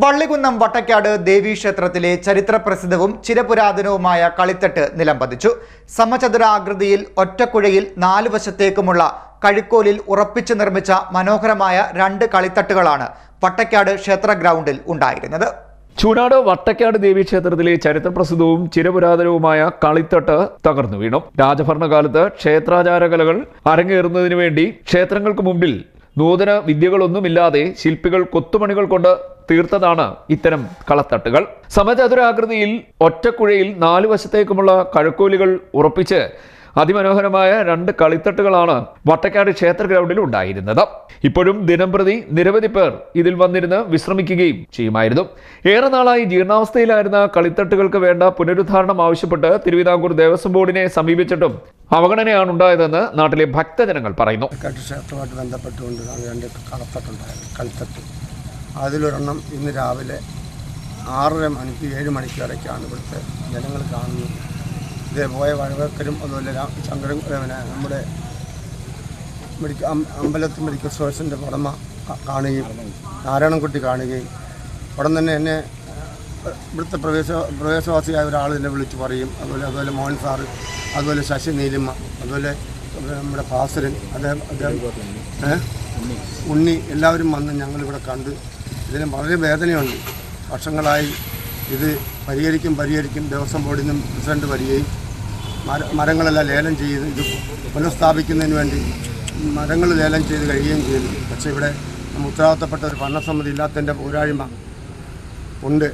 വള്ളികുന്നം വട്ടക്കാട് ദേവീക്ഷേത്രത്തിലെ ചരിത്രപ്രസിദ്ധവും ചിരപുരാതനവുമായ കളിത്തട്ട് നിലംപതിച്ചു. സമചതുരാകൃതിയിൽ ഒറ്റക്കുഴയിൽ നാലു വശത്തേക്കുമുള്ള കഴുക്കോലിൽ ഉറപ്പിച്ചു നിർമ്മിച്ച മനോഹരമായ രണ്ട് കളിത്തട്ടുകളാണ് വട്ടക്കാട് ക്ഷേത്ര ഗ്രൗണ്ടിൽ ഉണ്ടായിരുന്നത്. ചൂടാട് വട്ടക്കാട് ദേവീക്ഷേത്രത്തിലെ ചരിത്രപ്രസിദ്ധവും ചിരപുരാതനവുമായ കളിത്തട്ട് തകർന്നു വീണു. രാജഭരണകാലത്ത് ക്ഷേത്രാചാര കലകൾ അരങ്ങേറുന്നതിനു വേണ്ടി ക്ഷേത്രങ്ങൾക്ക് മുമ്പിൽ നൂതന വിദ്യകളൊന്നുമില്ലാതെ ശില്പികൾ കൊത്തുപണികൾ കൊണ്ട് തീർത്തതാണ് ഇത്തരം കളത്തട്ടുകൾ. സമചതുരാകൃതിയിൽ ഒറ്റക്കുഴയിൽ നാലു വശത്തേക്കുമുള്ള കഴക്കോലുകൾ ഉറപ്പിച്ച് അതിമനോഹരമായ രണ്ട് കളിത്തട്ടുകളാണ് വട്ടക്കാട് ക്ഷേത്ര ഗ്രൗണ്ടിൽ ഉണ്ടായിരുന്നത്. ഇപ്പോഴും ദിനംപ്രതി നിരവധി പേർ ഇതിൽ വന്നിരുന്ന് വിശ്രമിക്കുകയും ചെയ്യുമായിരുന്നു. ഏറെ നാളായി ജീർണാവസ്ഥയിലായിരുന്ന കളിത്തട്ടുകൾക്ക് വേണ്ട പുനരുദ്ധാരണം ആവശ്യപ്പെട്ട് തിരുവിതാംകൂർ ദേവസ്വം ബോർഡിനെ സമീപിച്ചിട്ടും അവഗണനയാണ് ഉണ്ടായതെന്ന് നാട്ടിലെ ഭക്തജനങ്ങൾ പറയുന്നു. കട്ട് ക്ഷേത്രമായിട്ട് ബന്ധപ്പെട്ടുകൊണ്ട് രണ്ട് കളത്തട്ടുണ്ടായിരുന്നു കളിത്തട്ട് അതിലൊരെണ്ണം ഇന്ന് രാവിലെ ആറര മണിക്ക് ഏഴ് മണിക്ക് വരയ്ക്കാണ് ഇവിടുത്തെ ജനങ്ങൾ കാണുന്നത്. ഇതേ പോയ വഴവക്കരും അതുപോലെ ശങ്കരൻ പിന്നെ നമ്മുടെ മെഡിക്കൽ അമ്പലത്തിൽ മെഡിക്കൽ സ്റ്റോഴ്സിന്റെ ഉടമ കാണുകയും നാരായണൻകുട്ടി കാണുകയും ഉടൻ തന്നെ എന്നെ ഇവിടുത്തെ പ്രവേശ പ്രവേശവാസിയായ ഒരാൾ എന്നെ വിളിച്ച് പറയും. അതുപോലെ അതുപോലെ മോഹൻ സാറ് അതുപോലെ ശശി നീലിമ അതുപോലെ നമ്മുടെ ഭാസ്കരൻ അദ്ദേഹം അദ്ദേഹം ഉണ്ണി. എല്ലാവരും വന്ന് ഞങ്ങളിവിടെ കണ്ട് ഇതിന് വളരെ വേദനയുണ്ട്. വർഷങ്ങളായി ഇത് പരിഹരിക്കും പരിഹരിക്കും ദേവസ്വം ബോർഡിൽ നിന്നും പ്രസിഡന്റ് വരികയും മരങ്ങളെല്ലാം ലേലം ചെയ്ത് ഇത് പുനഃസ്ഥാപിക്കുന്നതിന് വേണ്ടി മരങ്ങൾ ലേലം ചെയ്ത് കഴിയുകയും ചെയ്തു. പക്ഷേ ഇവിടെ ഉത്തരവാദിത്തപ്പെട്ട ഒരു ഭരണസമിതി ഇല്ലാത്തതിന്റെ പോരായ്മ ഉണ്ട്.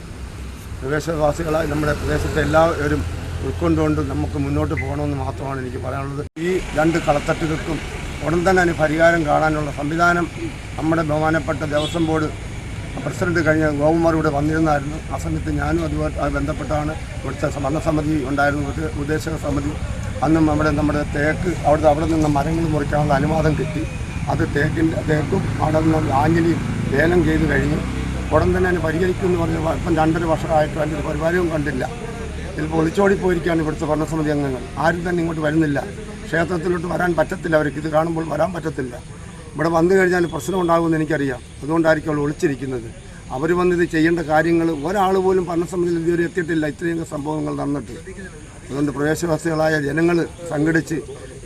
പ്രദേശവാസികളായി നമ്മുടെ പ്രദേശത്തെ എല്ലാവരും ഉൾക്കൊണ്ടുകൊണ്ട് നമുക്ക് മുന്നോട്ട് പോകണമെന്ന് മാത്രമാണ് എനിക്ക് പറയാനുള്ളത്. ഈ രണ്ട് കളത്തട്ടുകൾക്കും ഉടൻ തന്നെ അതിന് പരിഹാരം കാണാനുള്ള സംവിധാനം നമ്മുടെ ബഹുമാനപ്പെട്ട ദേവസ്വം ബോർഡ് പ്രസിഡന്റ് കഴിഞ്ഞ ഗോകുമാർ ഇവിടെ വന്നിരുന്നായിരുന്നു. ആ സമയത്ത് ഞാനും അതുമായി ബന്ധപ്പെട്ടാണ് ഇവിടുത്തെ ഭരണസമിതി ഉണ്ടായിരുന്നു. ഉദ്ദേശക സമിതി. അന്നും അവിടെ നമ്മുടെ തേക്ക് അവിടുത്തെ അവിടെ നിന്ന് മരങ്ങൾ മുറിക്കാനുള്ള അനുവാദം കിട്ടി. അത് തേക്കിന്റെ തേക്കും അവിടെ നിന്ന് ആഞ്ഞിലിയും ലേലം ചെയ്ത് കഴിഞ്ഞു. ഉടൻ തന്നെ അതിന് പരിഹരിക്കും എന്ന് പറഞ്ഞ ഇപ്പം രണ്ടര വർഷമായിട്ടും അതിന്റെ ഒരു പരിപാടിയും കണ്ടില്ല. ചിലപ്പോൾ ഒളിച്ചോടിപ്പോയിരിക്കുകയാണ് ഇവിടുത്തെ ഭരണസമിതി അംഗങ്ങൾ. ആരും തന്നെ ഇങ്ങോട്ട് വരുന്നില്ല. ക്ഷേത്രത്തിലോട്ട് വരാൻ പറ്റത്തില്ല അവർക്ക്. ഇത് കാണുമ്പോൾ വരാൻ പറ്റത്തില്ല. ഇവിടെ വന്നു കഴിഞ്ഞാൽ പ്രശ്നം ഉണ്ടാകുമെന്ന് എനിക്കറിയാം. അതുകൊണ്ടായിരിക്കും അവൾ ഒളിച്ചിരിക്കുന്നത്. അവർ വന്നിത് ചെയ്യേണ്ട കാര്യങ്ങൾ ഒരാൾ പോലും ഭരണസമിതിയിൽ ഇതുവരെ എത്തിയിട്ടില്ല. ഇത്രയും സംഭവങ്ങൾ നടന്നിട്ട്. അതുകൊണ്ട് പ്രദേശവാസികളായ ജനങ്ങൾ സംഘടിച്ച്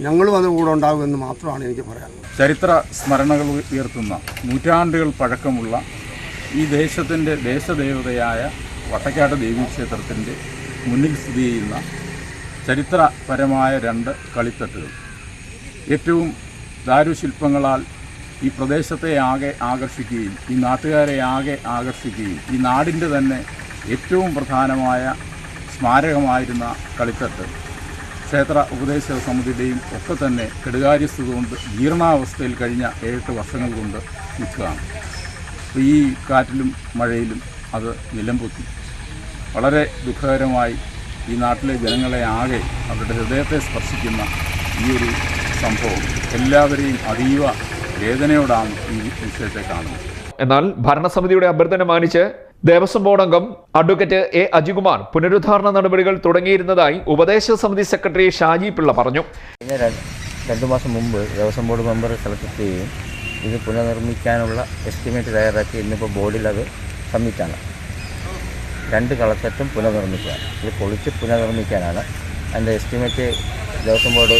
ഞങ്ങളും അത് കൂടെ ഉണ്ടാകുമെന്ന് മാത്രമാണ് എനിക്ക് പറയാനുള്ളത്. ചരിത്ര സ്മരണകൾ ഉയർത്തുന്ന നൂറ്റാണ്ടുകൾ പഴക്കമുള്ള ഈ ദേശത്തിന്റെ ദേശദേവതയായ വട്ടക്കാട് ദേവീക്ഷേത്രത്തിന്റെ മുന്നിൽ സ്ഥിതി ചെയ്യുന്ന ചരിത്രപരമായ രണ്ട് കളിത്തട്ടുകൾ. ഏറ്റവും ദാരുശില്പങ്ങളാൽ ഈ പ്രദേശത്തെ ആകെ ആകർഷിക്കുകയും ഈ നാട്ടുകാരെ ആകെ ആകർഷിക്കുകയും ഈ നാടിന്റെ തന്നെ ഏറ്റവും പ്രധാനമായ സ്മാരകമായിരുന്ന കളിത്തട്ട്. ക്ഷേത്ര ഉപദേശക സമിതിയുടെയും ഒക്കെ തന്നെ കെടുകാര്യസ്ഥത കൊണ്ട് ജീർണാവസ്ഥയിൽ കഴിഞ്ഞ ഏഴെട്ട് വർഷങ്ങൾ കൊണ്ട് നിൽക്കുകയാണ്. ഈ കാറ്റിലും മഴയിലും അത് നിലംപൊത്തി വളരെ ദുഃഖകരമായി ഈ നാട്ടിലെ ജനങ്ങളെ ആകെ അവരുടെ ഹൃദയത്തെ സ്പർശിക്കുന്ന ഈ ഒരു സംഭവം എല്ലാവരെയും അതീവ വേദനയോടാണ് ഈ വിഷയത്തെ കാണുന്നത്. എന്നാൽ ഭരണസമിതിയുടെ അഭ്യർത്ഥന മാനിച്ച് ദേവസ്വം ബോർഡ് അംഗം അഡ്വക്കേറ്റ് എ അജികുമാർ പുനരുദ്ധാരണ നടപടികൾ തുടങ്ങിയിരുന്നതായി ഉപദേശ സമിതി സെക്രട്ടറി ഷാജി പിള്ള പറഞ്ഞു. രണ്ടു മാസം മുമ്പ് ദേവസ്വം ബോർഡ് മെമ്പർ സ്ഥലത്തെത്തുകയും ഇത് പുനർനിർമ്മിക്കാനുള്ള എസ്റ്റിമേറ്റ് തയ്യാറാക്കി ഇന്നിപ്പോൾ ബോർഡിൽ അത് സബ്മിറ്റാണ് രണ്ട് കളത്തട്ടും പുനർനിർമ്മിക്കുക. ഇത് പൊളിച്ച് പുനർനിർമ്മിക്കാനാണ്. അതിന്റെ estimate Devaswom board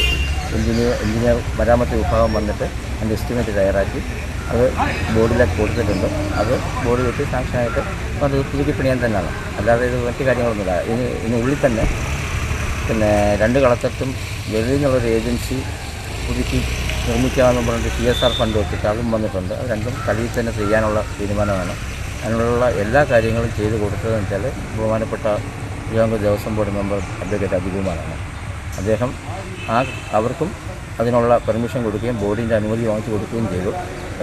engineer engineer മരാമത്ത് വിഭാഗം വന്നിട്ട് അതിന്റെ എസ്റ്റിമേറ്റ് തയ്യാറാക്കി അത് ബോർഡിലേക്ക് കൊടുത്തിട്ടുണ്ട്. അത് ബോർഡ് വെച്ച് സാങ്ഷനായിട്ട് അത് പുതുക്കി പണിയാൻ തന്നെയാണ്. അല്ലാതെ ഇത് മറ്റു കാര്യങ്ങളൊന്നുമില്ല. ഇനി ഇനി ഉള്ളിൽ തന്നെ പിന്നെ രണ്ട് കളത്തട്ടും വെളിയിൽ നിന്നുള്ളൊരു ഏജൻസി പുതുക്കി നിർമ്മിക്കാമെന്ന് പറഞ്ഞിട്ട് സി എസ് ആർ ഫണ്ട് വെച്ചിട്ട് അതും വന്നിട്ടുണ്ട്. അത് രണ്ടും കളിയിൽ തന്നെ ചെയ്യാനുള്ള തീരുമാനമാണ്. അതിനുള്ള എല്ലാ കാര്യങ്ങളും ചെയ്തു കൊടുത്തതെന്ന് വെച്ചാൽ ബഹുമാനപ്പെട്ട Travancore Devaswom board member advocate അഭികുമാറാണ് അദ്ദേഹം ആ അവർക്കും അതിനുള്ള പെർമിഷൻ കൊടുക്കുകയും ബോർഡിന്റെ അനുമതി വാങ്ങിച്ചു കൊടുക്കുകയും ചെയ്തു.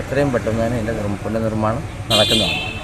എത്രയും പെട്ടെന്ന് തന്നെ ഇതിന്റെ പുനർനിർമ്മാണം നടക്കുന്നതാണ്.